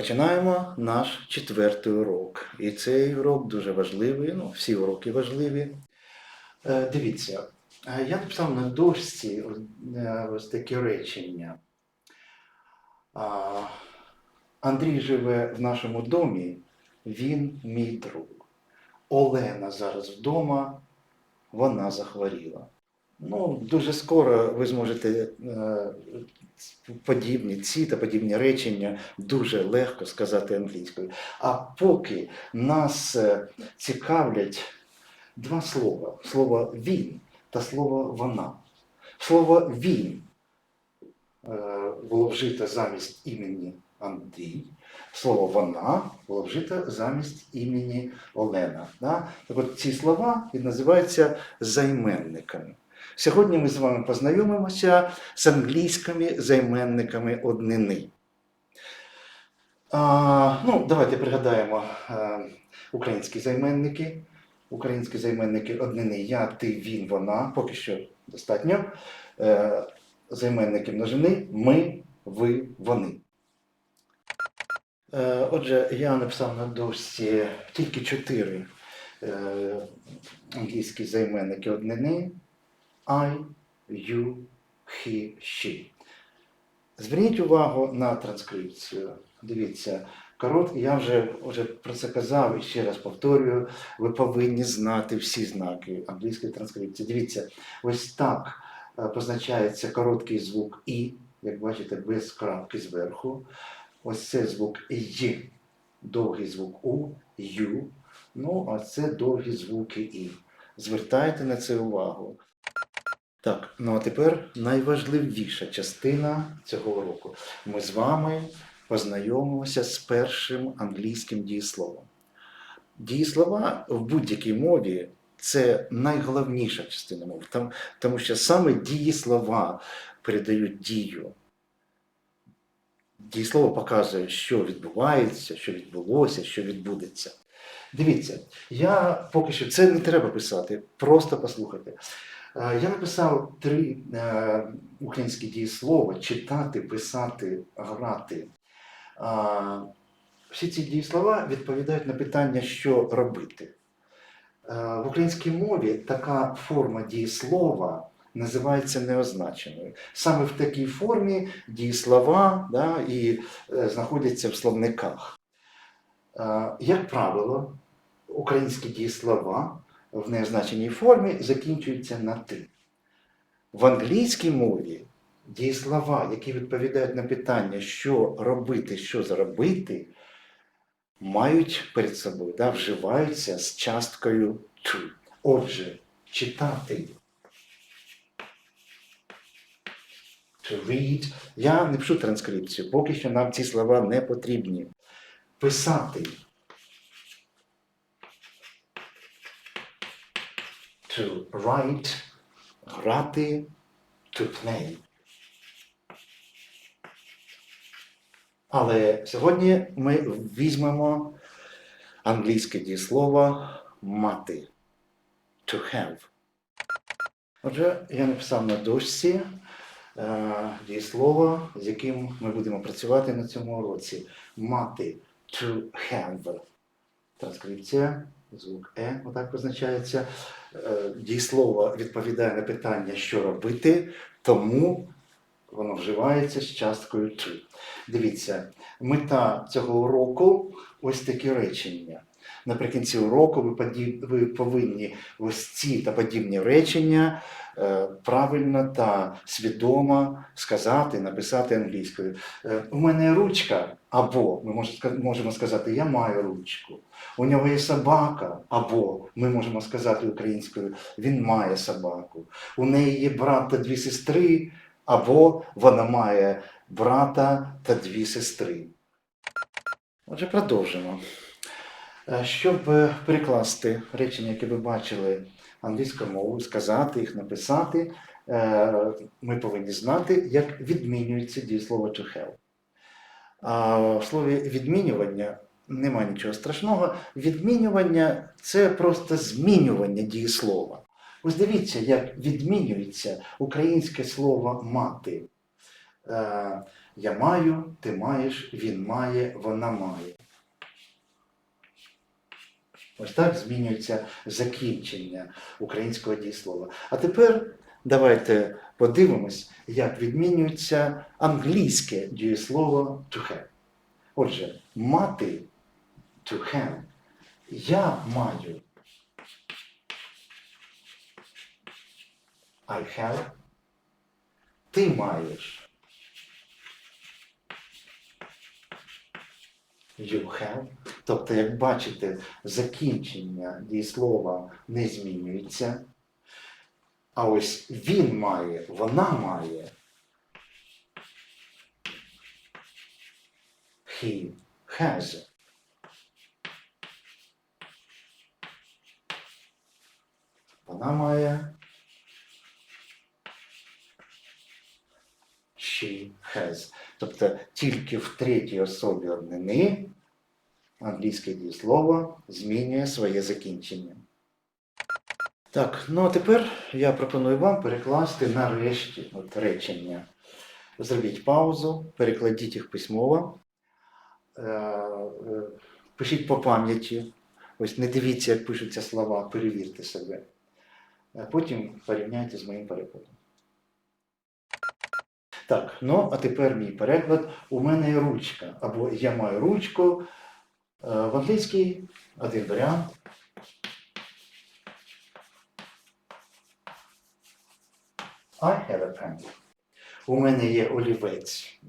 Починаємо наш четвертий урок. І цей урок дуже важливий, ну, всі уроки важливі. Е, дивіться, е, я написав на дошці е, ось такі речення. Андрій живе в нашому домі, він мій друг. Олена зараз вдома, вона захворіла. Ну, дуже скоро ви зможете подібні ці та подібні речення дуже легко сказати англійською. А поки нас е, цікавлять два слова: слово він та слово вона. Слово він е, було вжито замість імені Андрій. Слово вона було вжито замість імені Олена. Так от ці слова називаються займенниками. Сьогодні ми з вами познайомимося з англійськими займенниками однини. А, ну, давайте пригадаємо а, українські займенники. Українські займенники однини я, ти, він, вона. Поки що достатньо. Е, займенники множини ми, ви, вони. Е, отже, я написав на дошці тільки чотири е, англійські займенники однини. I, you, he, she. Зверніть увагу на транскрипцію. Дивіться, корот, я вже, вже про це казав і ще раз повторюю, ви повинні знати всі знаки англійської транскрипції. Дивіться, ось так е, позначається короткий звук І, як бачите, без крапки зверху. Ось це звук Й, довгий звук У, Ю. Ну, а це довгі звуки І. Звертайте на це увагу. Так, ну а тепер найважливіша частина цього уроку. Ми з вами познайомимося з першим англійським дієсловом. Дієслова в будь-якій мові це найголовніша частина мови, тому що саме дієслова передають дію. Дієслово показує, що відбувається, що відбулося, що відбудеться. Дивіться, я поки що це не треба писати, просто послухайте. Е, Я написав три е, українські дієслова читати, писати, грати. Всі ці дієслова відповідають на питання, що робити. Е, В українській мові така форма дієслова називається неозначеною. Саме в такій формі дієслова да, і е, знаходяться в словниках. Е, Як правило, українські дієслова в неозначеній формі закінчуються на ти. В англійській мові дієслова, які відповідають на питання, що робити, що зробити, мають перед собою, да, вживаються з часткою to. Отже, читати. To read. Я не пишу транскрипцію, поки що нам ці слова не потрібні. Писати. To write, грати, to play. Але сьогодні ми візьмемо англійське дієслово мати. To have. Отже, я написав на дошці е, дієслово, з яким ми будемо працювати на цьому уроці. Мати to have. Транскрипція, звук Е, отак позначається. Е, Дієслово відповідає на питання, що робити, тому воно вживається з часткою to. Дивіться, мета цього уроку ось такі речення. Наприкінці уроку ви, повинні ось ці та подібні речення правильно та свідомо сказати, написати англійською. Е, у мене ручка, або ми можемо сказати, я маю ручку. У нього є собака, або ми можемо сказати українською, він має собаку. У неї є брат та дві сестри, або вона має брата та дві сестри. Отже, продовжимо. Е, Щоб е, перекласти речення, які ви бачили англійською мовою, сказати їх, написати, е, ми повинні знати, як відмінюється дієслово to have. А в слові відмінювання немає нічого страшного. Відмінювання це просто змінювання дієслова. Ось дивіться, як відмінюється українське слово мати. Е, Я маю, ти маєш, він має, вона має. Ось так змінюється закінчення українського дієслова. А тепер давайте подивимось, як відмінюється англійське дієслово to have. Отже, мати to have. Я маю. I have. Ти маєш. You have. Тобто, як бачите, закінчення дієслова не змінюється. А ось він має, вона має. He has. Вона має. She has. Тобто тільки в третій особі однини англійське дієслово змінює своє закінчення. Так, ну а тепер я пропоную вам перекласти нарешті от речення. Зробіть паузу, перекладіть їх письмово, е, е, пишіть по пам'яті. Ось не дивіться, як пишуться слова, перевірте себе. А потім порівняйте з моїм перекладом. Так, ну а тепер мій переклад. У мене є ручка, або я маю ручку. Е, В англійській один варіант. I have a pen. У мене є олівець.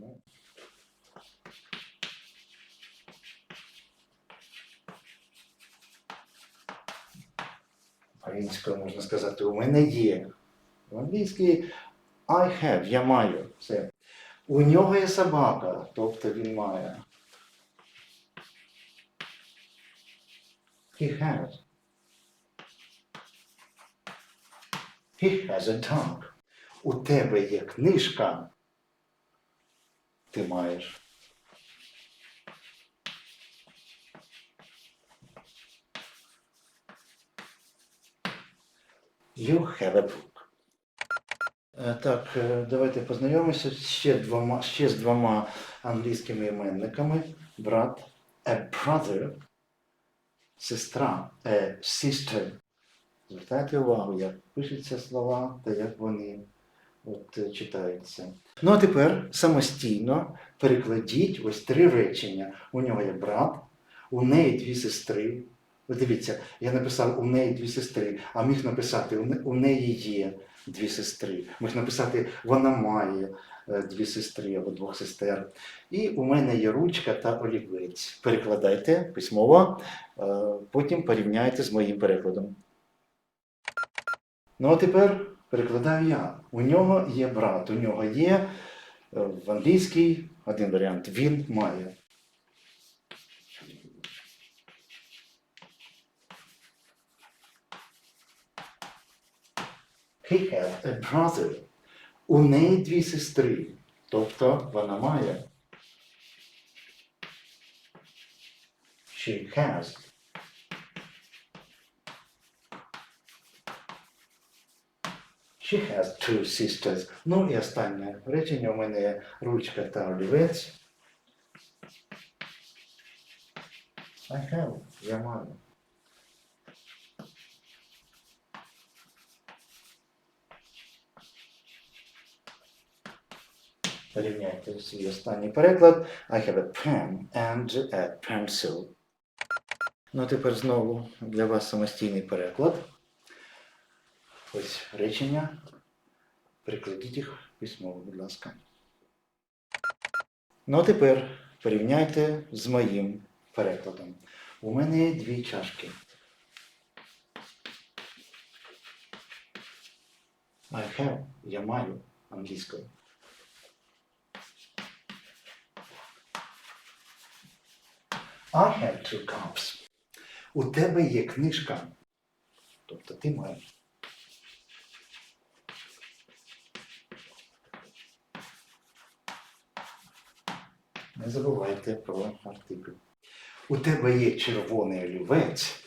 Українською можна сказати, у мене є. В англійській I have, я маю. Все. У нього є собака, тобто він має. He has. He has a dog. У тебе є книжка. Ти маєш. You have a book. Е, Так, е, давайте познайомимося ще, двома, ще з двома англійськими іменниками. Брат, a brother, сестра, a sister. Звертайте увагу, як пишуться слова та як вони от, е, читаються. Ну а тепер самостійно перекладіть ось три речення. У нього є брат, у неї дві сестри. Ви дивіться, я написав у неї дві сестри, а міг написати у неї є дві сестри. Міг написати вона має е, дві сестри або двох сестер. І у мене є ручка та олівець. Перекладайте письмово, е, потім порівняйте з моїм перекладом. Ну а тепер перекладаю я. У нього є брат, у нього є е, в англійській один варіант. Він має. He has a brother. У неї дві сестри. Тобто вона має. She has. She has two sisters. Ну і останнє речення у мене є ручка та олівець. I have. Я маю. Порівняйте свій останній переклад. I have a pen and a pencil. Ну, тепер знову для вас самостійний переклад. Ось речення. Перекладіть їх письмово, будь ласка. Ну, а тепер порівняйте з моїм перекладом. У мене є дві чашки. I have. Я маю англійською. I have two cups. У тебе є книжка. Тобто ти маєш. Не забувайте про артикль. У тебе є червоний олівець.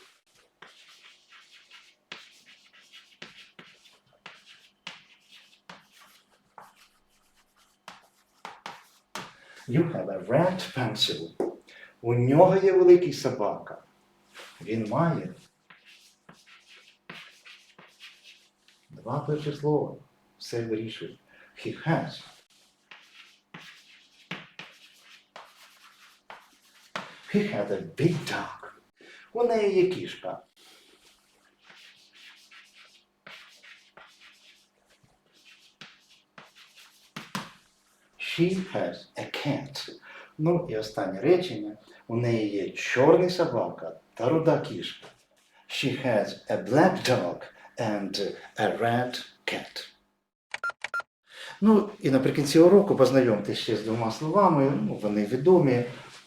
You have a red pencil. У нього є великий собака. Він має. Два перші слова. Все вирішує. He has. He had a big dog. У неї є кішка. She has a cat. Ну і останнє речення. У неї є чорний собака та руда кішка. She has a black dog and a red cat. Ну і наприкінці уроку познайомтеся ще з двома словами. Ну, вони відомі.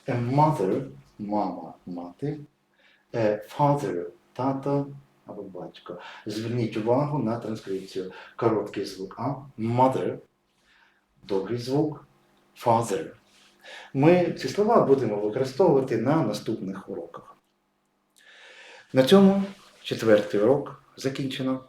A mother – мама, мати. A father – тато або батько. Зверніть увагу на транскрипцію. Короткий звук А. Mother. Довгий звук father. Ми ці слова будемо використовувати на наступних уроках. На цьому четвертий урок закінчено.